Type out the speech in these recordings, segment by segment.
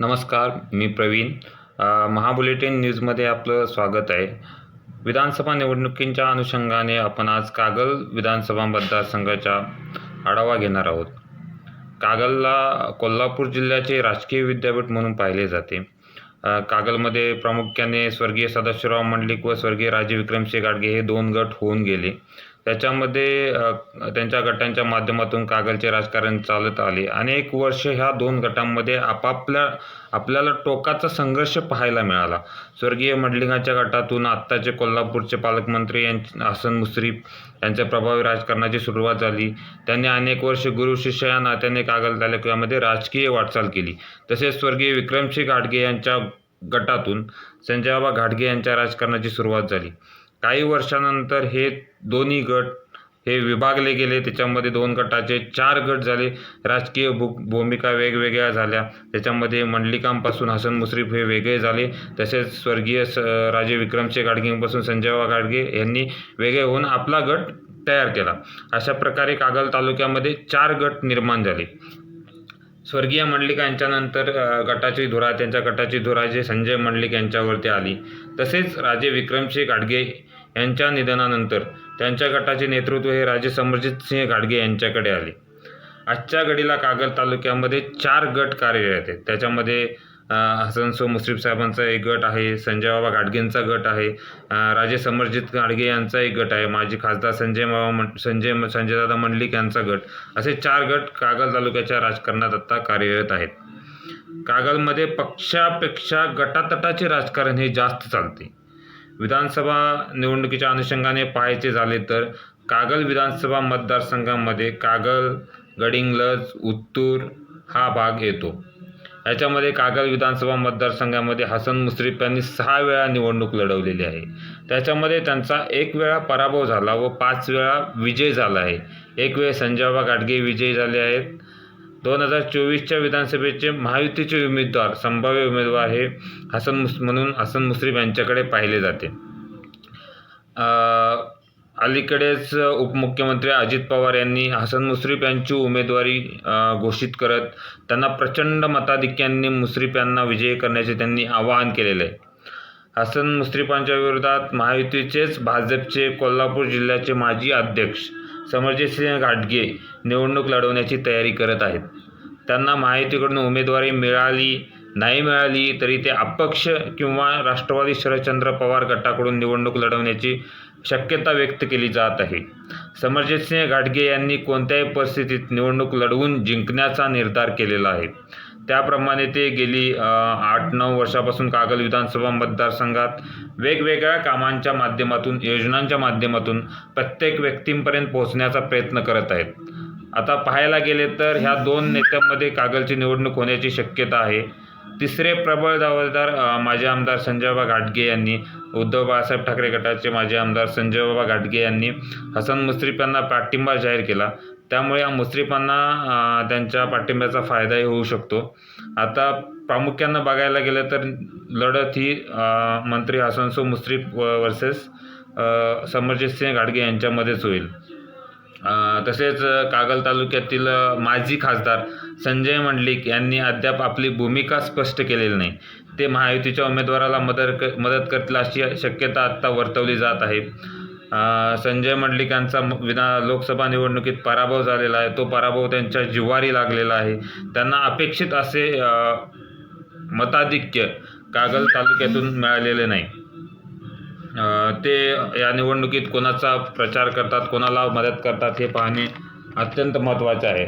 नमस्कार मी प्रवीण. महाबुलेटिन न्यूजमध्ये आपलं स्वागत आहे. विधानसभा निवडणुकींच्या अनुषंगाने आपण आज कागल विधानसभा मतदारसंघाचा आढावा घेणार आहोत. कागलला कोल्हापूर जिल्ह्याचे राजकीय विद्यापीठ म्हणून पाहिले जाते. कागलमध्ये प्रामुख्याने स्वर्गीय सदाशिवराव मंडलिक व स्वर्गीय राजे विक्रमसिंह गाडगे हे दोन गट होऊन गेले. त्याच्यामध्ये त्यांच्या गटांच्या माध्यमातून कागलचे राजकारण चालत आले. अनेक वर्ष ह्या दोन गटांमध्ये आपापल्या आपल्याला टोकाचा संघर्ष पाहायला मिळाला. स्वर्गीय मंडलिंगाच्या गटातून आत्ताचे कोल्हापूरचे पालकमंत्री यांचे हसन मुश्रीफ यांच्या प्रभावी राजकारणाची सुरुवात झाली. त्यांनी अनेक वर्ष गुरु शिष्य या नात्याने कागल तालुक्यामध्ये राजकीय वाटचाल केली. तसेच स्वर्गीय विक्रमसिंह घाटगे यांच्या गटातून संजयबाबा घाटगे यांच्या राजकारणाची सुरुवात झाली. काही वर्षानंतर हे दोन्ही गट हे विभागले गेले. त्याच्यामध्ये दोन गटाचे चार गट झाले. राजकीय भू भूमिका वेगवेगळ्या झाल्या. त्याच्यामध्ये मंडलिकांपासून हसन मुश्रीफ हे वेगळे झाले. तसेच स्वर्गीय स राजे विक्रमसिंह गाडगेंपासून संजयबा गाडगे यांनी वेगळे होऊन आपला गट तयार केला. अशा प्रकारे कागल तालुक्यामध्ये चार गट निर्माण झाले. स्वर्गीय मंडलिक यांच्यानंतर गटाची धुरा त्यांच्या गटाची धुरा जे संजय मंडलिक यांच्यावरती आली. तसेच राजे विक्रमशे गाडगे यांच्या निधनानंतर त्यांच्या गटाचे नेतृत्व हे राजे समरजित सिंह घाडगे यांच्याकडे आले. आजच्या घडीला कागल तालुक्यामध्ये चार गट कार्यरत आहेत. त्याच्यामध्ये हसनसो मुश्रीफ साहेबांचा एक गट आहे संजय बाबा घाटगेंचा गट आहे राजे समरजित घाडगे यांचा एक गट आहे माजी खासदार संजय बाबा मं संजय संजयदादा मंडलिक यांचा गट. असे चार गट कागल तालुक्याच्या राजकारणात आत्ता कार्यरत आहेत. कागलमध्ये पक्षापेक्षा गटातटाचे राजकारण हे जास्त चालते. विधानसभा निवडणुकीच्या अनुषंगाने पाहायचे झाले तर कागल विधानसभा मतदारसंघामध्ये कागल गडिंग्लज उत्तूर हा भाग येतो. याच्यामध्ये कागल विधानसभा मतदारसंघामध्ये हसन मुश्रीफ यांनी सहा वेळा निवडणूक लढवलेली आहे. त्याच्यामध्ये त्यांचा एक वेळा पराभव झाला व पाच वेळा विजय झाला आहे. एक वेळ संजयबा गाडगे विजयी झाले आहेत. दोन हजार चोवीसच्या विधानसभेचे महायुतीचे उमेदवार संभाव्य उमेदवार हे हसन मुस म्हणून हसन मुश्रीफ यांच्याकडे पाहिले जाते. अलीकडेच उपमुख्यमंत्री अजित पवार यांनी हसन मुश्रीफ यांची उमेदवारी घोषित करत त्यांना प्रचंड मताधिक्यांनी मुश्रीफ यांना विजयी करण्याचे त्यांनी आवाहन केलेले. आहे हसन मुश्रीफांच्या विरोधात महायुतीचेच भाजपचे कोल्हापूर जिल्ह्याचे माजी अध्यक्ष समरजितसिंह घाटगे निवडणूक लढवण्याची तयारी करत आहेत. त्यांना महायुतीकडून उमेदवारी मिळाली नाही मिळाली तरी ते अपक्ष किंवा राष्ट्रवादी शरदचंद्र पवार गटाकडून निवडणूक लढवण्याची शक्यता व्यक्त केली जात आहे. समरजितसिंह घाटगे यांनी कोणत्याही परिस्थितीत निवडणूक लढवून जिंकण्याचा निर्धार केलेला आहे. त्याप्रमाणे ते गेली आठ नऊ वर्षापासून कागल विधानसभा मतदारसंघात वेगवेगळ्या कामांच्या माध्यमातून योजनांच्या माध्यमातून प्रत्येक व्यक्तींपर्यंत पोहोचण्याचा प्रयत्न करत आहेत. आता पाहायला गेले तर ह्या दोन नेत्यांमध्ये कागलची निवडणूक होण्याची शक्यता आहे. तिसरे प्रबळ दावेदार माजी आमदार संजयबा घाटगे यांनी उद्धव बाळासाहेब ठाकरे गटाचे माजी आमदार संजयबाबा घाटगे यांनी हसन मुश्रीफ यांना पाठिंबा जाहीर केला. त्यामुळे या मुश्रीफांना त्यांच्या पाठिंब्याचा फायदाही होऊ शकतो. आता प्रामुख्यानं बघायला गेलं तर लढत ही मंत्री हसनसो मुश्रीफ वर्सेस समरजितसिंह घाटगे यांच्यामध्येच होईल. तसेच कागल तालुक्यातील माजी खासदार संजय मंडलिक यांनी अद्याप आपली भूमिका स्पष्ट केलेली नाही. ते महायुतीच्या उमेदवाराला मदत क मदत करतील अशी शक्यता आत्ता वर्तवली जात आहे. संजय मंडलिक यांचा म- विधा लोकसभा निवडणुकीत पराभव झालेला आहे. तो पराभव त्यांच्या जिव्हारी लागलेला आहे. त्यांना अपेक्षित असे मताधिक्य कागल तालुक्यातून मिळालेले नाही. ते या निवडणुकीत कोणाचा प्रचार करतात कोणाला मदत करतात हे पाहणे अत्यंत महत्त्वाचे आहे.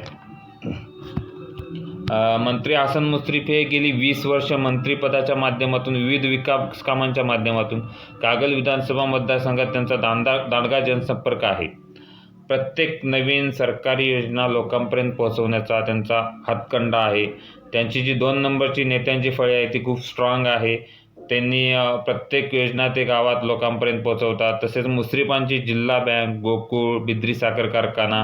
मंत्री हसन मुश्रीफ हे गेली वीस वर्ष मंत्रिपदाच्या माध्यमातून विविध विकास कामांच्या माध्यमातून कागल विधानसभा मतदारसंघात त्यांचा दांडा दांडगा जनसंपर्क आहे. प्रत्येक नवीन सरकारी योजना लोकांपर्यंत पोहोचवण्याचा त्यांचा हातखंडा आहे. त्यांची जी दोन नंबरची नेत्यांची फळी आहे ती खूप स्ट्रॉंग आहे. त्यांनी प्रत्येक योजना ते गावात लोकांपर्यंत पोहोचवतात. तसेच मुश्रीफांची जिल्हा बँक गोकुळ बिद्री साखर कारखाना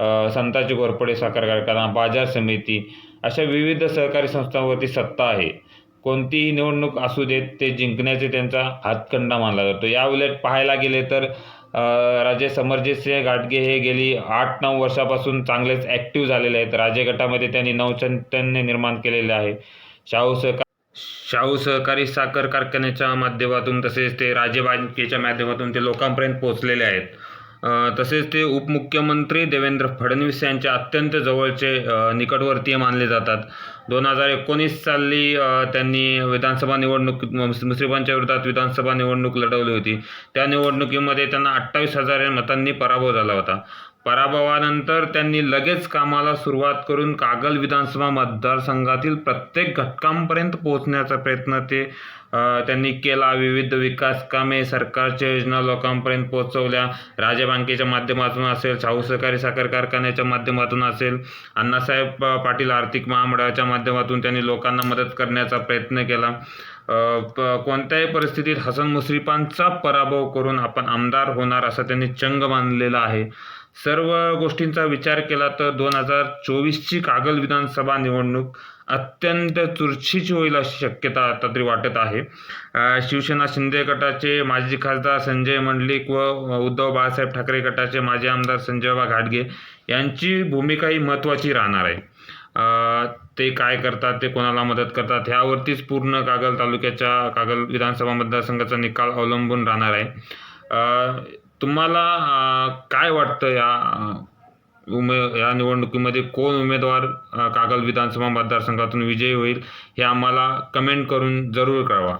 अ, संताजी घोरपडे साखर कारखाना बाजार समिती अशा विविध सहकारी संस्थांवरती सत्ता आहे. कोणतीही निवडणूक असू देत ते जिंकण्याचे त्यांचा हातखंडा मानला जातो. या उलट पाहायला गेले तर राजे समरजितसिंह घाटगे हे गेली आठ नऊ वर्षापासून चांगलेच ॲक्टिव्ह झालेले आहेत. राजे गटामध्ये त्यांनी नवचैतन्य निर्माण केलेले आहे. शाहू सहकार शाहू सहकारी साखर कारखान्याच्या माध्यमातून तसेच ते राज्य माध्यमातून ते लोकांपर्यंत पोहोचलेले आहेत. तसेच ते उपमुख्यमंत्री देवेंद्र फडणवीस यांच्या अत्यंत जवळचे निकटवर्तीय मानले जातात. दोन हजार एकोणीस साली त्यांनी विधानसभा निवडणूक मुस- मुस्लिमांच्या विरोधात विधानसभा निवडणूक लढवली होती. त्या निवडणुकीमध्ये त्यांना अठ्ठावीस हजार मतांनी पराभव झाला होता. पराभवानंतर त्यांनी लगेच कामाला सुरुवात करून कागल विधानसभा मतदारसंघातील प्रत्येक घटकांपर्यंत पोहोचण्याचा प्रयत्न ते त्यांनी केला. विविध विकास कामे सरकारच्या योजना लोकांपर्यंत पोहोचवल्या. राज्य बँकेच्या माध्यमातून असेल शाहू सहकारी साखर कारखान्याच्या माध्यमातून असेल अण्णासाहेब पाटील आर्थिक महामंडळाच्या माध्यमातून त्यांनी लोकांना मदत करण्याचा प्रयत्न केला. प- कोणत्याही परिस्थितीत हसन मुश्रीफांचा पराभव करून आपण आमदार होणार असा त्यांनी चंग मानलेला आहे. सर्व गोष्टींचा विचार केला तर दोन हजार चोवीसची कागल विधानसभा निवडणूक अत्यंत चुरशीची होईल अशी शक्यता आता तरी वाटत आहे. शिवसेना शिंदे गटाचे माजी खासदार संजय मंडलिक व उद्धव बाळासाहेब ठाकरे गटाचे माजी आमदार संजयबा घाटगे यांची भूमिका ही महत्त्वाची राहणार आहे. ते काय करतात ते कोणाला मदत करतात ह्यावरतीच पूर्ण कागल तालुक्याच्या कागल विधानसभा मतदारसंघाचा निकाल अवलंबून राहणार आहे. तुम्हाला काय वाटतं या उमे या निवडणुकीमध्ये कोण उमेदवार कागल विधानसभा मतदारसंघातून विजयी होईल हे आम्हाला कमेंट करून जरूर कळवा.